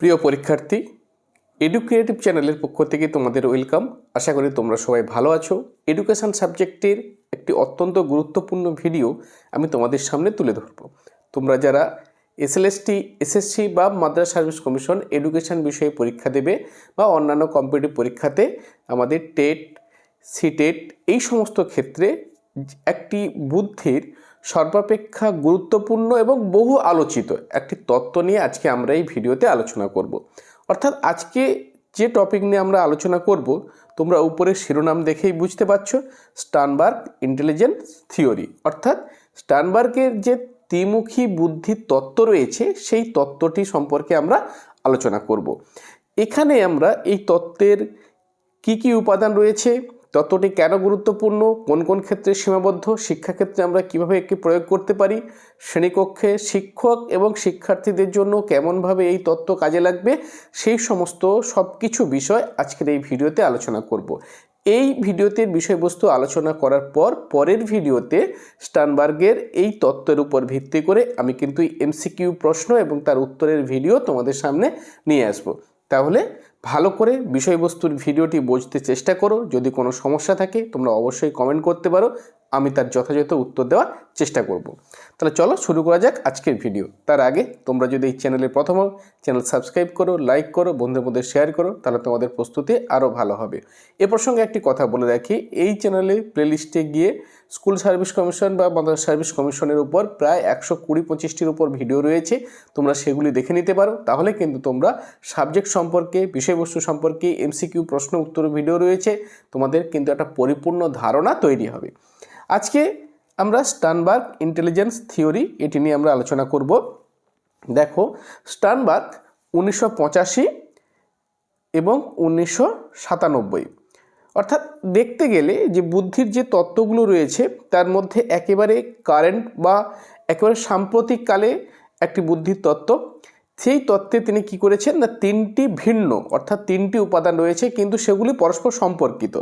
প্রিয় পরীক্ষার্থী এডুকেটিভ চ্যানেলের পক্ষ থেকে তোমাদের ওয়েলকাম আশা করি তোমরা সবাই ভালো আছো। এডুকেশন সাবজেক্টের একটি অত্যন্ত গুরুত্বপূর্ণ ভিডিও আমি তোমাদের সামনে তুলে ধরব। তোমরা যারা এসএলএসটি এসএসসি বা মাদ্রাস সার্ভিস কমিশন এডুকেশন বিষয়ে পরীক্ষা দেবে বা অন্যান্য কম্পিটিটিভ পরীক্ষাতে আমাদের টেট সিটেট এই সমস্ত ক্ষেত্রে একটি বুদ্ধির সর্বাপেক্ষা গুরুত্বপূর্ণ এবং বহু আলোচিত একটি তত্ত্ব নিয়ে আজকে আমরা এই ভিডিওতে আলোচনা করব। অর্থাৎ আজকে যে টপিক নিয়ে আমরা আলোচনা করব, তোমরা উপরে শিরোনাম দেখেই বুঝতে পারছ, স্টানবার্গ ইন্টেলিজেন্স থিওরি। অর্থাৎ স্টানবার্গের যে ত্রিমুখী বুদ্ধির তত্ত্ব রয়েছে, সেই তত্ত্বটি সম্পর্কে আমরা আলোচনা করব। এখানে আমরা এই তত্ত্বের কি কি উপাদান রয়েছে তত্ত্বটি কেন গুরুত্বপূর্ণ? কোন কোন ক্ষেত্রে সীমাবদ্ধ? শিক্ষাক্ষেত্রে আমরা কীভাবে একটি প্রয়োগ করতে পারি? শ্রেণীকক্ষে শিক্ষক এবং শিক্ষার্থীদের জন্য কেমনভাবে এই তত্ত্ব কাজে লাগবে? সেই সমস্ত সব কিছু বিষয় আজকের এই ভিডিওতে আলোচনা করব। এই ভিডিওতে বিষয়বস্তু আলোচনা করার পর পরের ভিডিওতে স্টানবার্গের এই তত্ত্বের উপর ভিত্তি করে আমি কিন্তু এমসিকিউ প্রশ্ন এবং তার উত্তরের ভিডিও তোমাদের সামনে নিয়ে আসব। তাহলে ভালো করে বিষয়বস্তুর ভিডিওটি বুঝতে চেষ্টা করো। যদি কোনো সমস্যা থাকে, তোমরা অবশ্যই কমেন্ট করতে পারো। আমি তার যথাযথ উত্তর দেওয়ার চেষ্টা করব। তাহলে চলো শুরু করা যাক আজকের ভিডিও। তার আগে তোমরা যদি এই চ্যানেলে প্রথম চ্যানেল সাবস্ক্রাইব করো লাইক করো, বন্ধুদের মধ্যে শেয়ার করো, তাহলে তোমাদের প্রস্তুতি আরও ভালো হবে। এ প্রসঙ্গে একটি কথা বলে রাখি, এই চ্যানেলে প্লেলিস্টে গিয়ে স্কুল সার্ভিস কমিশন বা মাদ্রাসা সার্ভিস কমিশনের উপর প্রায় একশো কুড়ি পঁচিশটির উপর ভিডিও রয়েছে। তোমরা সেগুলি দেখে নিতে পারো। তাহলে কিন্তু তোমরা সাবজেক্ট সম্পর্কে, বিষয়বস্তু সম্পর্কে, এমসিকিউ, প্রশ্ন, উত্তর ভিডিও রয়েছে। তোমাদের কিন্তু একটা পরিপূর্ণ ধারণা তৈরি হবে। আজকে আমরা স্টানবার্গ ইন্টেলিজেন্স থিওরি এটি নিয়ে আমরা আলোচনা করব। দেখো, স্টানবার্গ উনিশশো পঁচাশি এবং উনিশশো সাতানব্বই। অর্থাৎ দেখতে গেলে যে বুদ্ধির যে তত্ত্বগুলো রয়েছে, তার মধ্যে একেবারে কারেন্ট বা একেবারে সাম্প্রতিককালে একটি বুদ্ধির তত্ত্ব সেই তত্ত্বে তিনি কি করেছেন? না, তিনটি ভিন্ন, অর্থাৎ তিনটি উপাদান রয়েছে, কিন্তু সেগুলি পরস্পর সম্পর্কিত।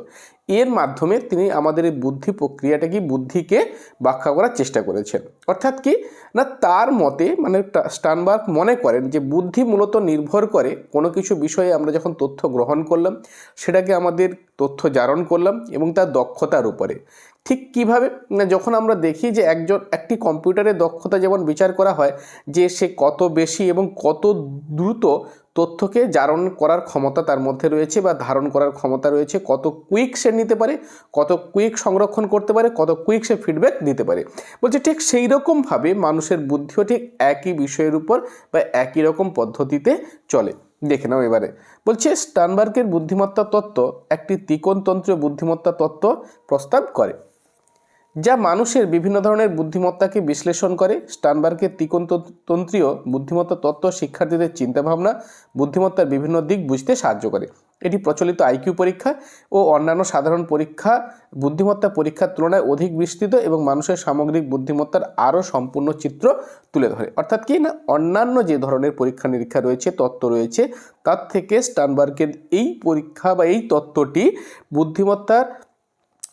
এর মাধ্যমে তিনি আমাদের এই বুদ্ধি প্রক্রিয়াটা কি? বুদ্ধিকে ব্যাখ্যা করার চেষ্টা করেছেন। অর্থাৎ কি? না, তার মতে মানে স্টানবার্গ মনে করেন যে, বুদ্ধি মূলত নির্ভর করে কোনো কিছু বিষয়ে আমরা যখন তথ্য গ্রহণ করলাম, সেটাকে আমাদের তথ্য জারণ করলাম এবং তার দক্ষতার উপরে। ঠিক কীভাবে? যখন আমরা দেখি যে একজন, একটি কম্পিউটারের দক্ষতা যেমন বিচার করা হয়, যে সে কত বেশি এবং কত দ্রুত তথ্যকে জারণ করার ক্ষমতা তার মধ্যে রয়েছে বা ধারণ করার ক্ষমতা রয়েছে, কত কুইক সে নিতে পারে, কত কুইক সংরক্ষণ করতে পারে, কত কুইক সে ফিডব্যাক দিতে পারে। বলছে ঠিক সেই রকমভাবে মানুষের বুদ্ধিও ঠিক একই বিষয়ের উপর বা একই রকম পদ্ধতিতে চলে। দেখে নাও এবারে। বলছে স্টানবার্গের বুদ্ধিমত্তা তত্ত্ব একটি ত্রিকোণতন্ত্রীয় বুদ্ধিমত্তা তত্ত্ব প্রস্তাব করে। যা মানুষের বিভিন্ন ধরনের বুদ্ধিমত্তাকে বিশ্লেষণ করে। স্টানবার্গের ত্রিকোণতন্ত্রীয় বুদ্ধিমত্তা তত্ত্ব শিক্ষার্থীদের চিন্তাভাবনা বুদ্ধিমত্তার বিভিন্ন দিক বুঝতে সাহায্য করে। এটি প্রচলিত আইকিউ পরীক্ষা ও অন্যান্য সাধারণ পরীক্ষা, বুদ্ধিমত্তা পরীক্ষার তুলনায় অধিক বিস্তৃত এবং মানুষের সামগ্রিক বুদ্ধিমত্তার আরও সম্পূর্ণ চিত্র তুলে ধরে। অর্থাৎ কি না, অন্যান্য যে ধরনের পরীক্ষা নিরীক্ষা রয়েছে, তত্ত্ব রয়েছে, তার থেকে স্টানবার্গের এই পরীক্ষা বা এই তত্ত্বটি বুদ্ধিমত্তার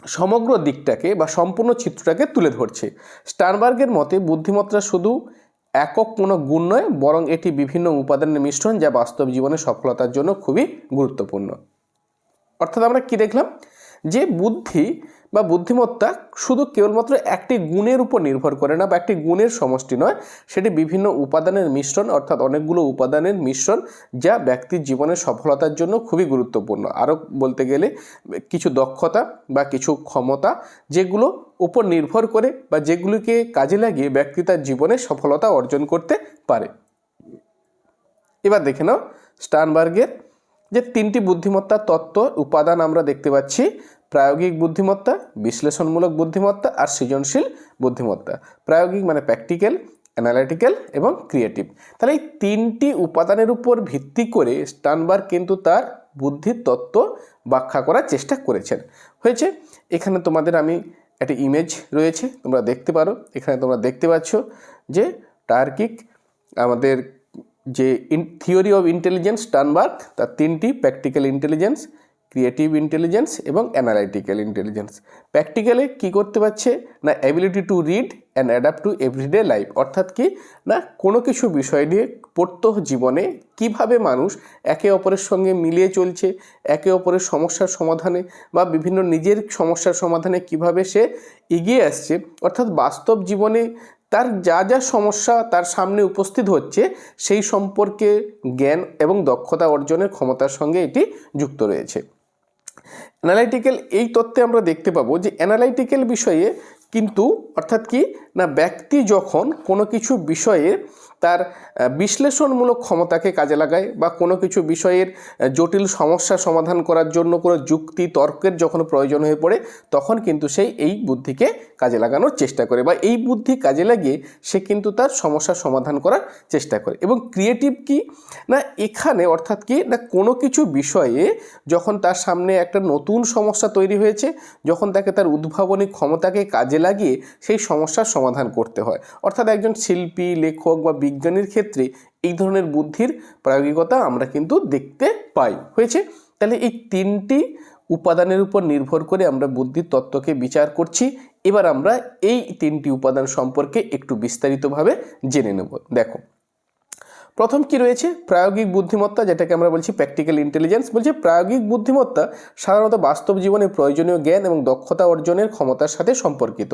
সমগ্র দিকটাকে বা সম্পূর্ণ চিত্রটাকে তুলে ধরছে। স্টানবার্গের মতে বুদ্ধিমত্তা শুধু একক কোনো গুণ নয়, বরং এটি বিভিন্ন উপাদানের মিশ্রণ যা বাস্তব জীবনে সফলতার জন্য খুবই গুরুত্বপূর্ণ। অর্থাৎ আমরা কি দেখলাম? যে বুদ্ধি বা বুদ্ধিমত্তা শুধু কেবলমাত্র একটি গুণের উপর নির্ভর করে না বা একটি গুণের সমষ্টি নয়, সেটি বিভিন্ন উপাদানের মিশ্রণ, অর্থাৎ অনেকগুলো উপাদানের মিশ্রণ যা ব্যক্তির জীবনের সফলতার জন্য খুবই গুরুত্বপূর্ণ। আরও বলতে গেলে, কিছু দক্ষতা বা কিছু ক্ষমতা যেগুলো উপর নির্ভর করে বা যেগুলিকে কাজে লাগিয়ে ব্যক্তি তার জীবনে সফলতা অর্জন করতে পারে। এবার দেখে নাও স্টানবার্গের যে তিনটি বুদ্ধিমত্তার তত্ত্ব উপাদান আমরা দেখতে পাচ্ছি প্রায়োগিক বুদ্ধিমত্তা, বিশ্লেষণমূলক বুদ্ধিমত্তা আর সৃজনশীল বুদ্ধিমত্তা। প্রায়োগিক মানে প্র্যাকটিক্যাল অ্যানালিটিক্যাল এবং ক্রিয়েটিভ। তাহলে এই তিনটি উপাদানের উপর ভিত্তি করে স্টানবার্গ কিন্তু তার বুদ্ধির তত্ত্ব ব্যাখ্যা করার চেষ্টা করেছেন। হয়েছে? এখানে তোমাদের আমি একটা ইমেজ রয়েছে, তোমরা দেখতে পারো। এখানে তোমরা দেখতে পাচ্ছ যে টার্কিক আমাদের যে থিওরি অফ ইন্টেলিজেন্স স্টানবার্গ, তার তিনটি প্র্যাকটিক্যাল ইন্টেলিজেন্স ক্রিয়েটিভ ইন্টেলিজেন্স এবং অ্যানালাইটিক্যাল ইন্টেলিজেন্স প্র্যাকটিক্যালে কি করতে পারছে? না ability to read and adapt to everyday life অর্থাৎ কি? না কোনো কিছু বিষয় নিয়ে প্রত্যহ জীবনে কীভাবে মানুষ একে অপরের সঙ্গে মিলিয়ে চলছে, একে অপরের সমস্যার সমাধানে বা বিভিন্ন নিজের সমস্যার সমাধানে কীভাবে সে এগিয়ে আসছে। অর্থাৎ বাস্তব জীবনে তার যা যা সমস্যা তার সামনে উপস্থিত হচ্ছে, সেই সম্পর্কে জ্ঞান এবং দক্ষতা অর্জনের ক্ষমতার সঙ্গে এটি যুক্ত রয়েছে। অ্যানালাইটিক্যাল এই তত্ত্বে আমরা দেখতে পাবো যে অ্যানালাইটিক্যাল বিষয়ে কিন্তু অর্থাৎ কি না, ব্যক্তি যখন কোনো কিছু বিষয়ে তার বিশ্লেষণমূলক ক্ষমতাকে কাজে লাগায় বা কোনো কিছু বিষয়ের জটিল সমস্যা সমাধান করার জন্য কোনো যুক্তি, তর্কের যখন প্রয়োজন হয়ে পড়ে, তখন কিন্তু সেই এই বুদ্ধিকে কাজে লাগানোর চেষ্টা করে বা এই বুদ্ধি কাজে লাগিয়ে সে কিন্তু তার সমস্যার সমাধান করার চেষ্টা করে। এবং ক্রিয়েটিভ কি? না, এখানে অর্থাৎ কি? না, কোনো কিছু বিষয়ে যখন তার সামনে একটা নতুন সমস্যা তৈরি হয়েছে, যখন তাকে তার উদ্ভাবনী ক্ষমতাকে কাজে লাগিয়ে সেই সমস্যার সমাধান করতে হয়। অর্থাৎ একজন শিল্পী, লেখক বা বিজ্ঞানীর ক্ষেত্রে এই ধরনের বুদ্ধির প্রায়োগিকতা আমরা কিন্তু দেখতে পাই। হয়েছে? তাহলে এই তিনটি উপাদানের উপর নির্ভর করে আমরা বুদ্ধির তত্ত্বকে বিচার করছি। এবার আমরা এই তিনটি উপাদান সম্পর্কে একটু বিস্তারিতভাবে জেনে নেব। দেখো, প্রথম কি রয়েছে? প্রায়োগিক বুদ্ধিমত্তা, যেটাকে আমরা বলছি প্র্যাকটিক্যাল ইন্টেলিজেন্স বলছে প্রায়োগিক বুদ্ধিমত্তা সাধারণত বাস্তব জীবনে প্রয়োজনীয় জ্ঞান এবং দক্ষতা অর্জনের ক্ষমতার সাথে সম্পর্কিত।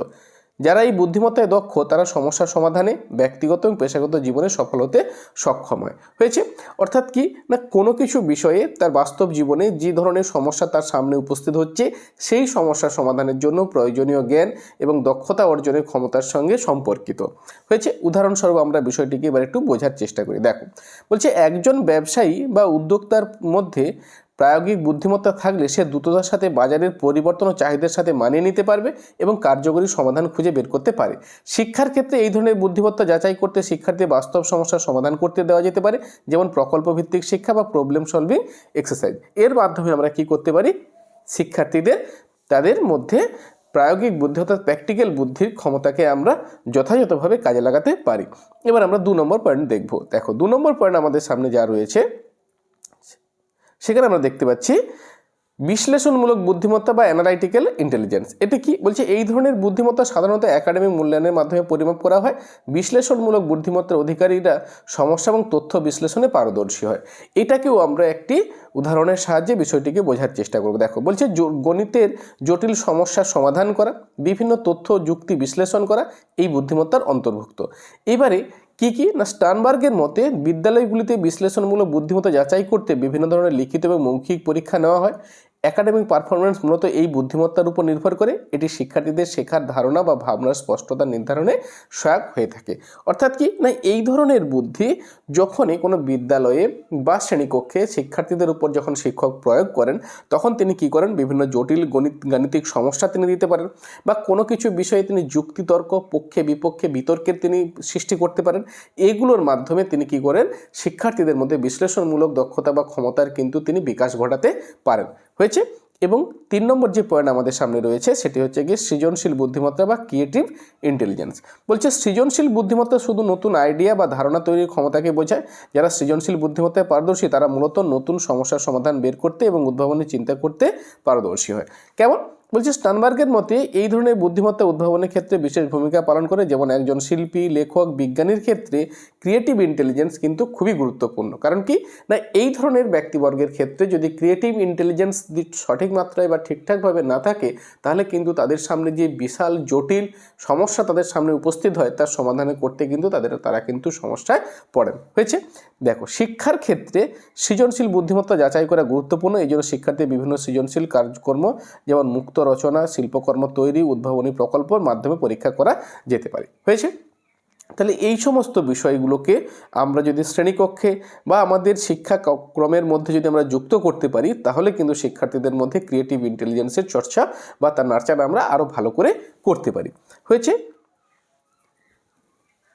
যারা এই বুদ্ধিমত্তায় দক্ষ, তারা সমস্যার সমাধানে ব্যক্তিগত এবং পেশাগত জীবনে সফল হতে সক্ষম হয়। হয়েছে? অর্থাৎ কি? না, কোনো কিছু বিষয়ে তার বাস্তব জীবনে যে ধরনের সমস্যা তার সামনে উপস্থিত হচ্ছে, সেই সমস্যার সমাধানের জন্য প্রয়োজনীয় জ্ঞান এবং দক্ষতা অর্জনের ক্ষমতার সঙ্গে সম্পর্কিত। হয়েছে? উদাহরণস্বরূপ আমরা বিষয়টিকে এবার একটু বোঝার চেষ্টা করি। দেখো, বলছে, একজন ব্যবসায়ী বা উদ্যোক্তার মধ্যে প্রায়োগিক বুদ্ধিমত্তা থাকলে সে দ্রুততার সাথে বাজারের পরিবর্তন ও চাহিদার সাথে মানিয়ে নিতে পারবে এবং কার্যকরী সমাধান খুঁজে বের করতে পারে। শিক্ষার ক্ষেত্রে এই ধরনের বুদ্ধিমত্তা যাচাই করতে শিক্ষার্থী বাস্তব সমস্যার সমাধান করতে দেওয়া যেতে পারে, যেমন প্রকল্প ভিত্তিক শিক্ষা বা প্রবলেম সলভিং এক্সারসাইজ এর মাধ্যমে আমরা কি করতে পারি? শিক্ষার্থীদের, তাদের মধ্যে প্রায়োগিক বুদ্ধি অর্থাৎ প্র্যাকটিক্যাল বুদ্ধির ক্ষমতাকে আমরা যথাযথভাবে কাজে লাগাতে পারি। এবার আমরা দু নম্বর পয়েন্ট দেখব। দেখো, দু নম্বর পয়েন্ট আমাদের সামনে যা রয়েছে সেখানে আমরা দেখতে পাচ্ছি বিশ্লেষণমূলক বুদ্ধিমত্তা বা অ্যানালাইটিক্যাল ইন্টেলিজেন্স এটা কি? বলছে এই ধরনের বুদ্ধিমত্তা সাধারণত একাডেমিক মূল্যায়নের মাধ্যমে পরিমাপ করা হয়। বিশ্লেষণমূলক বুদ্ধিমত্তার অধিকারীরা সমস্যা এবং তথ্য বিশ্লেষণে পারদর্শী হয়। এটাকেও আমরা একটি উদাহরণের সাহায্যে বিষয়টিকে বোঝার চেষ্টা করব। দেখো, বলছে গণিতের জটিল সমস্যার সমাধান করা, বিভিন্ন তথ্য যুক্তি বিশ্লেষণ করা, এই বুদ্ধিমত্তার অন্তর্ভুক্ত। এবারে কি কি? না, স্টানবার্গের মতে বিদ্যালয়গুলিতে বিশ্লেষণমূলক বুদ্ধিমত্তা যাচাই করতে বিভিন্ন ধরনের লিখিত এবং মৌখিক পরীক্ষা নেওয়া হয়। একাডেমিক পারফরমেন্স মূলত এই বুদ্ধিমত্তার উপর নির্ভর করে। এটি শিক্ষার্থীদের শেখার ধারণা বা ভাবনার স্পষ্টতা নির্ধারণে সহায়ক হয়ে থাকে। অর্থাৎ কি? না, এই ধরনের বুদ্ধি যখনই কোনো বিদ্যালয়ে বা শ্রেণীকক্ষে শিক্ষার্থীদের উপর যখন শিক্ষক প্রয়োগ করেন, তখন তিনি কি করেন? বিভিন্ন জটিল গণিত, গাণিতিক সমস্যা তিনি দিতে পারেন বা কোনো কিছু বিষয়ে তিনি যুক্তিতর্ক, পক্ষে, বিপক্ষে, বিতর্কের তিনি সৃষ্টি করতে পারেন। এগুলোর মাধ্যমে তিনি কি করেন? শিক্ষার্থীদের মধ্যে বিশ্লেষণমূলক দক্ষতা বা ক্ষমতার কিন্তু তিনি বিকাশ ঘটাতে পারেন। হয়েছে এবং তিন নম্বর যে পয়েন্ট আমাদের সামনে রয়েছে সেটি হচ্ছে গিয়ে সৃজনশীল বুদ্ধিমত্তা বা ক্রিয়েটিভ ইন্টেলিজেন্স বলছে সৃজনশীল বুদ্ধিমত্তা শুধু নতুন আইডিয়া বা ধারণা তৈরির ক্ষমতাকে বোঝায়, যারা সৃজনশীল বুদ্ধিমত্তায় পারদর্শী তারা মূলত নতুন সমস্যার সমাধান বের করতে এবং উদ্ভাবনী চিন্তা করতে পারদর্শী হয়। কেমন? বলছে, স্টানবার্গের মতে এই ধরনের বুদ্ধিমত্তা উদ্ভাবনের ক্ষেত্রে বিশেষ ভূমিকা পালন করে যেমন একজন শিল্পী, লেখক, বিজ্ঞানীর ক্ষেত্রে ক্রিয়েটিভ ইন্টেলিজেন্স কিন্তু খুবই গুরুত্বপূর্ণ। কারণ কি? না, এই ধরনের ব্যক্তিবর্গের ক্ষেত্রে যদি ক্রিয়েটিভ ইন্টেলিজেন্স সঠিক মাত্রায় বা ঠিকঠাকভাবে না থাকে, তাহলে কিন্তু তাদের সামনে যে বিশাল, জটিল সমস্যা তাদের সামনে উপস্থিত হয়, তার সমাধানে করতে কিন্তু তাদের, তারা কিন্তু সমস্যায় পড়েন। হয়েছে? দেখো, শিক্ষার ক্ষেত্রে সৃজনশীল বুদ্ধিমত্তা যাচাই করা গুরুত্বপূর্ণ। এই জন্য শিক্ষার্থীর বিভিন্ন সৃজনশীল কার্যকর্ম, যেমন মুক্ত রচনা, শিল্পকর্ম তৈরি, উদ্ভাবনী প্রকল্পর মাধ্যমে পরীক্ষা করা যেতে পারে। হয়েছে? তাহলে এই সমস্ত বিষয়গুলোকে আমরা যদি শ্রেণীকক্ষে বা আমাদের শিক্ষা ক্রমের মধ্যে যদি আমরা যুক্ত করতে পারি, তাহলে কিন্তু শিক্ষার্থীদের মধ্যে ক্রিয়েটিভ ইন্টেলিজেন্সের চর্চা বা তার নার্চার আমরা আরও ভালো করে করতে পারি। হয়েছে?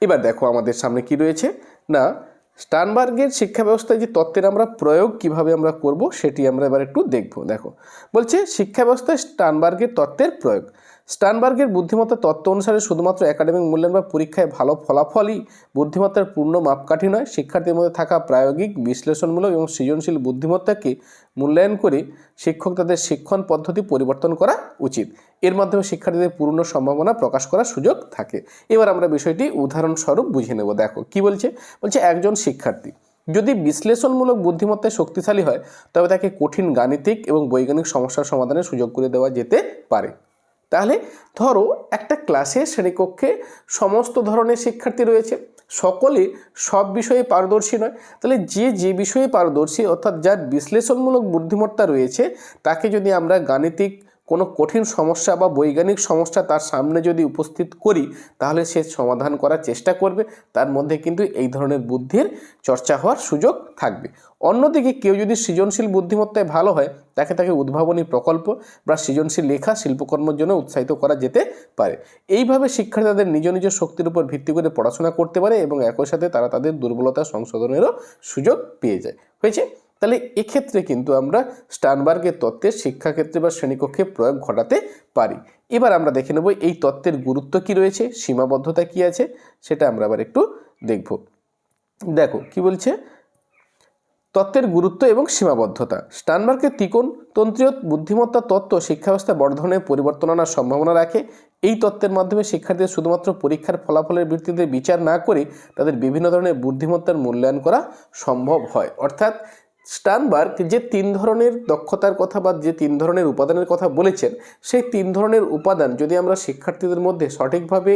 এবার দেখো আমাদের সামনে কি রয়েছে? না স্টানবার্গের শিক্ষা ব্যবস্থায় যে তত্ত্বের আমরা প্রয়োগ কীভাবে আমরা করব, সেটি আমরা এবার একটু দেখব। দেখো, বলছে শিক্ষা ব্যবস্থায় স্টানবার্গের তত্ত্বের প্রয়োগ। স্টানবার্গের বুদ্ধিমত্তা তত্ত্ব অনুসারে শুধুমাত্র একাডেমিক মূল্যায়ন বা পরীক্ষায় ভালো ফলাফলই বুদ্ধিমত্তার পূর্ণ মাপকাঠি নয়। শিক্ষার্থীর মধ্যে থাকা প্রায়োগিক, বিশ্লেষণমূলক এবং সৃজনশীল বুদ্ধিমত্তাকে মূল্যায়ন করে শিক্ষক তাদের শিক্ষণ পদ্ধতি পরিবর্তন করা উচিত। এর মাধ্যমে শিক্ষার্থীদের পূর্ণ সম্ভাবনা প্রকাশ করার সুযোগ থাকে। এবার আমরা বিষয়টি উদাহরণস্বরূপ বুঝে নেব। দেখো, কি বলছে? বলছে, একজন শিক্ষার্থী যদি বিশ্লেষণমূলক বুদ্ধিমত্তায় শক্তিশালী হয়, তবে তাকে কঠিন গাণিতিক এবং বৈজ্ঞানিক সমস্যার সমাধানের সুযোগ করে দেওয়া যেতে পারে। তাহলে ধরো একটা ক্লাসে শ্রেণীকক্ষে সমস্ত ধরনের শিক্ষার্থী রয়েছে। সকলে সব বিষয়ে পারদর্শী নয়। তাহলে যে যে বিষয়ে পারদর্শী অর্থাৎ যার বিশ্লেষণমূলক বুদ্ধিমত্তা রয়েছে, তাকে যদি আমরা গাণিতিক কোনো কঠিন সমস্যা বা বৈজ্ঞানিক সমস্যা তার সামনে যদি উপস্থিত করি, তাহলে সে সমাধান করার চেষ্টা করবে। তার মধ্যে কিন্তু এই ধরনের বুদ্ধির চর্চা হওয়ার সুযোগ থাকবে। অন্যদিকে কেউ যদি সৃজনশীল বুদ্ধিমত্তায় ভালো হয়, তাকে তাকে উদ্ভাবনী প্রকল্প বা সৃজনশীল লেখা শিল্পকর্মের জন্য উৎসাহিত করা যেতে পারে। এইভাবে শিক্ষার্থী তাদের নিজ নিজ শক্তির উপর ভিত্তি করে পড়াশোনা করতে পারে এবং একই সাথে তারা তাদের দুর্বলতা সংশোধনেরও সুযোগ পেয়ে যায়। হয়েছে? তাহলে এক্ষেত্রে কিন্তু আমরা স্টানবার্গের তত্ত্বের শিক্ষাক্ষেত্রে বা শ্রেণীকক্ষে প্রয়োগ ঘটাতে পারি। এবার আমরা দেখে নেব এই তত্ত্বের গুরুত্ব কি রয়েছে, সীমাবদ্ধতা কি আছে, সেটা আমরা আবার একটু দেখব। দেখো, কি বলছে? তত্ত্বের গুরুত্ব এবং সীমাবদ্ধতা। স্টানবার্গের ত্রিকোণ তন্ত্রীয় বুদ্ধিমত্তা তত্ত্ব শিক্ষা ব্যবস্থায় বড় ধরনের পরিবর্তন আনার সম্ভাবনা রাখে। এই তত্ত্বের মাধ্যমে শিক্ষার্থীদের শুধুমাত্র পরীক্ষার ফলাফলের ভিত্তিতে বিচার না করে তাদের বিভিন্ন ধরনের বুদ্ধিমত্তার মূল্যায়ন করা সম্ভব হয়। অর্থাৎ স্টানবার্গ যে তিন ধরনের দক্ষতার কথা বা যে তিন ধরনের উপাদানের কথা বলেছেন, সেই তিন ধরনের উপাদান যদি আমরা শিক্ষার্থীদের মধ্যে সঠিকভাবে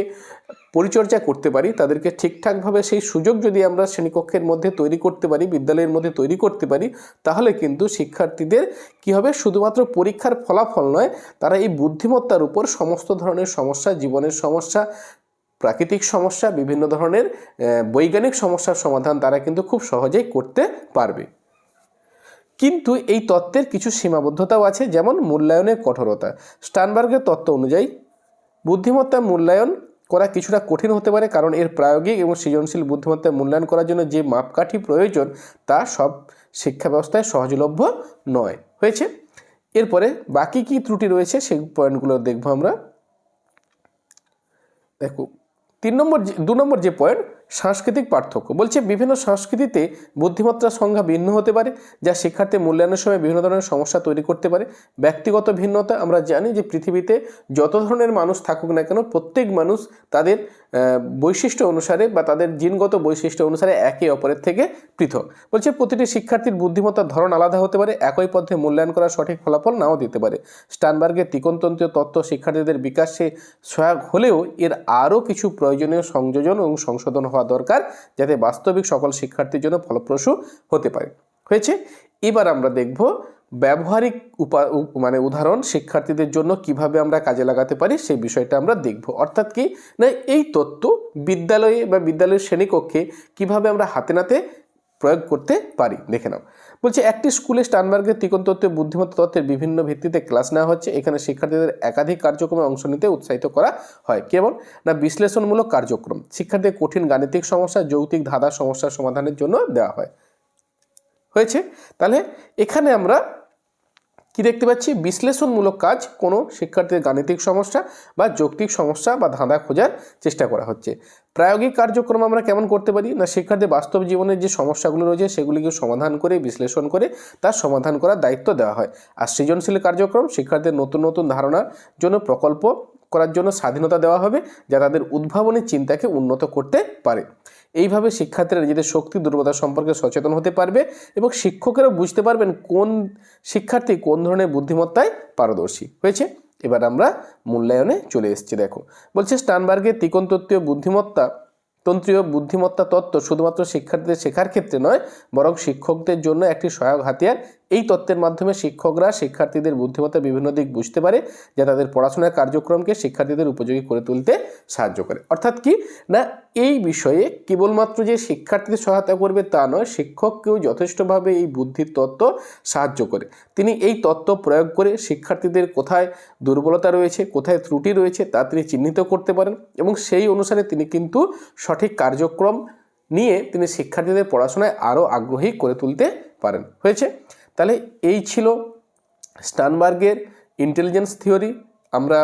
পরিচর্যা করতে পারি, তাদেরকে ঠিকঠাকভাবে সেই সুযোগ যদি আমরা শ্রেণীকক্ষের মধ্যে তৈরি করতে পারি, বিদ্যালয়ের মধ্যে তৈরি করতে পারি, তাহলে কিন্তু শিক্ষার্থীদের কি হবে? শুধুমাত্র পরীক্ষার ফলাফল নয়, তারা এই বুদ্ধিমত্তার উপর সমস্ত ধরনের সমস্যা, জীবনের সমস্যা, প্রাকৃতিক সমস্যা, বিভিন্ন ধরনের বৈজ্ঞানিক সমস্যার সমাধান তারা কিন্তু খুব সহজেই করতে পারবে। কিন্তু এই তত্ত্বের কিছু সীমাবদ্ধতাও আছে, যেমন মূল্যায়নের কঠোরতা। স্টানবার্গের তত্ত্ব অনুযায়ী, বুদ্ধিমত্তা মূল্যায়ন করা কিছুটা কঠিন হতে পারে কারণ এর প্রায়োগিক এবং সৃজনশীল বুদ্ধিমত্তা মূল্যায়ন করার জন্য যে মাপকাঠি প্রয়োজন, তা সব শিক্ষা ব্যবস্থায় সহজলভ্য নয়। হয়েছে? এরপরে বাকি কি ত্রুটি রয়েছে সেই পয়েন্টগুলো দেখব আমরা। দেখো, তিন নম্বর দু নম্বর যে পয়েন্ট সাংস্কৃতিক পার্থক্য। বলছে বিভিন্ন সংস্কৃতিতে বুদ্ধিমত্তার সংজ্ঞা ভিন্ন হতে পারে, যা শিক্ষার্থী মূল্যায়নের সময় বিভিন্ন ধরনের সমস্যা তৈরি করতে পারে। ব্যক্তিগত ভিন্নতা আমরা জানি যে পৃথিবীতে যত ধরনের মানুষ থাকুক না কেন, প্রত্যেক মানুষ তাদের বৈশিষ্ট্য অনুসারে বা তাদের জিনগত বৈশিষ্ট্য অনুসারে একে অপরের থেকে পৃথক। বলছে, প্রতিটি শিক্ষার্থীর বুদ্ধিমত্তার ধরন আলাদা হতে পারে, একই পথে মূল্যায়ন করার সঠিক ফলাফল নাও দিতে পারে। স্টানবার্গের ত্রিকোণতন্ত্রীয় তত্ত্ব শিক্ষার্থীদের বিকাশে সহায়ক হলেও এর আরও কিছু প্রয়োজনীয় সংযোজন এবং সংশোধন হওয়া দরকার, যাতে বাস্তবিক সকল শিক্ষার্থীর জন্য ফলপ্রসূ হতে পারে। হয়েছে, এবার আমরা দেখব ব্যবহারিক উপা মানে উদাহরণ শিক্ষার্থীদের জন্য কীভাবে আমরা কাজে লাগাতে পারি সেই বিষয়টা আমরা দেখব। অর্থাৎ কি না, এই তত্ত্ব বিদ্যালয়ে বা বিদ্যালয়ের শ্রেণীকক্ষে কীভাবে আমরা হাতে নাতে প্রয়োগ করতে পারি? দেখে নাও। বলছে, একটি স্কুলে স্টানবার্গের ত্রিকোণ তত্ত্বে বুদ্ধিমত্তা তত্ত্বের বিভিন্ন ভিত্তিতে ক্লাস নেওয়া হচ্ছে। এখানে শিক্ষার্থীদের একাধিক কার্যক্রমে অংশ নিতে উৎসাহিত করা হয়। কেমন? না, বিশ্লেষণমূলক কার্যক্রম। শিক্ষার্থীদের কঠিন গাণিতিক সমস্যা, যৌক্তিক ধাঁধার সমস্যার সমাধানের জন্য দেওয়া হয়। হয়েছে? তাহলে এখানে আমরা কি দেখতে পাচ্ছি? বিশ্লেষণমূলক কাজ কোনো শিক্ষার্থীর গাণিতিক সমস্যা বা যৌক্তিক সমস্যা বা ধাঁধা খোঁজার চেষ্টা করা হচ্ছে। প্রায়োগিক কার্যক্রম আমরা কেমন করতে পারি? না, শিক্ষার্থীর বাস্তব জীবনের যে সমস্যাগুলো রয়েছে, সেগুলিকে সমাধান করে, বিশ্লেষণ করে তার সমাধান করার দায়িত্ব দেওয়া হয়। আর সৃজনশীল কার্যক্রম শিক্ষার্থীদের নতুন নতুন ধারণার জন্য প্রকল্প করার জন্য স্বাধীনতা দেওয়া হবে, যা তাদের উদ্ভাবনী চিন্তাকে উন্নত করতে পারে। এইভাবে শিক্ষার্থীরা নিজেদের শক্তি, দুর্বলতা সম্পর্কে সচেতন হতে পারবে এবং শিক্ষকেরা বুঝতে পারবেন কোন শিক্ষার্থী কোন ধরনের বুদ্ধিমত্তায় পারদর্শী হয়েছে। এবার আমরা মূল্যায়নে চলে এসেছি, দেখো। বলছে, স্টানবার্গের ত্রিকোণতত্ত্বীয় বুদ্ধিমত্তা, তন্ত্রীয় বুদ্ধিমত্তা তত্ত্ব শুধুমাত্র শিক্ষার্থীদের শেখার ক্ষেত্রে নয়, বরং শিক্ষকদের জন্য একটি সহায়ক হাতিয়ার এই তত্ত্বের মাধ্যমে শিক্ষকরা শিক্ষার্থীদের বুদ্ধিমত্তার বিভিন্ন দিক বুঝতে পারে, যা তাদের পড়াশোনার কার্যক্রমকে শিক্ষার্থীদের উপযোগী করে তুলতে সাহায্য করে। অর্থাৎ কি? না, এই বিষয়ে কেবলমাত্র যে শিক্ষার্থীদের সহায়তা করবে তা নয়, শিক্ষককেও যথেষ্টভাবে এই বুদ্ধির তত্ত্ব সাহায্য করে। তিনি এই তত্ত্ব প্রয়োগ করে শিক্ষার্থীদের কোথায় দুর্বলতা রয়েছে, কোথায় ত্রুটি রয়েছে তা তিনি চিহ্নিত করতে পারেন এবং সেই অনুসারে তিনি কিন্তু সঠিক কার্যক্রম নিয়ে তিনি শিক্ষার্থীদের পড়াশোনায় আরও আগ্রহী করে তুলতে পারেন। হয়েছে? তাহলে এই ছিল স্টানবার্গের ইন্টেলিজেন্স থিওরি আমরা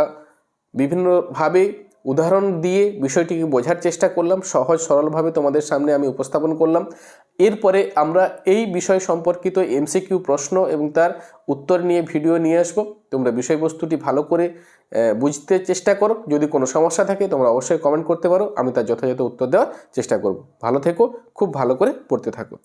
বিভিন্নভাবে উদাহরণ দিয়ে বিষয়টিকে বোঝার চেষ্টা করলাম, সহজ সরলভাবে তোমাদের সামনে আমি উপস্থাপন করলাম। এরপরে আমরা এই বিষয় সম্পর্কিত এমসিকিউ প্রশ্ন এবং তার উত্তর নিয়ে ভিডিও নিয়ে আসব। তোমরা বিষয়বস্তুটি ভালো করে বুঝতে চেষ্টা করো। যদি কোনো সমস্যা থাকে, তোমরা অবশ্যই কমেন্ট করতে পারো। আমি তার যথাযথ উত্তর দেওয়ার চেষ্টা করব। ভালো থেকো, খুব ভালো করে পড়তে থাকো।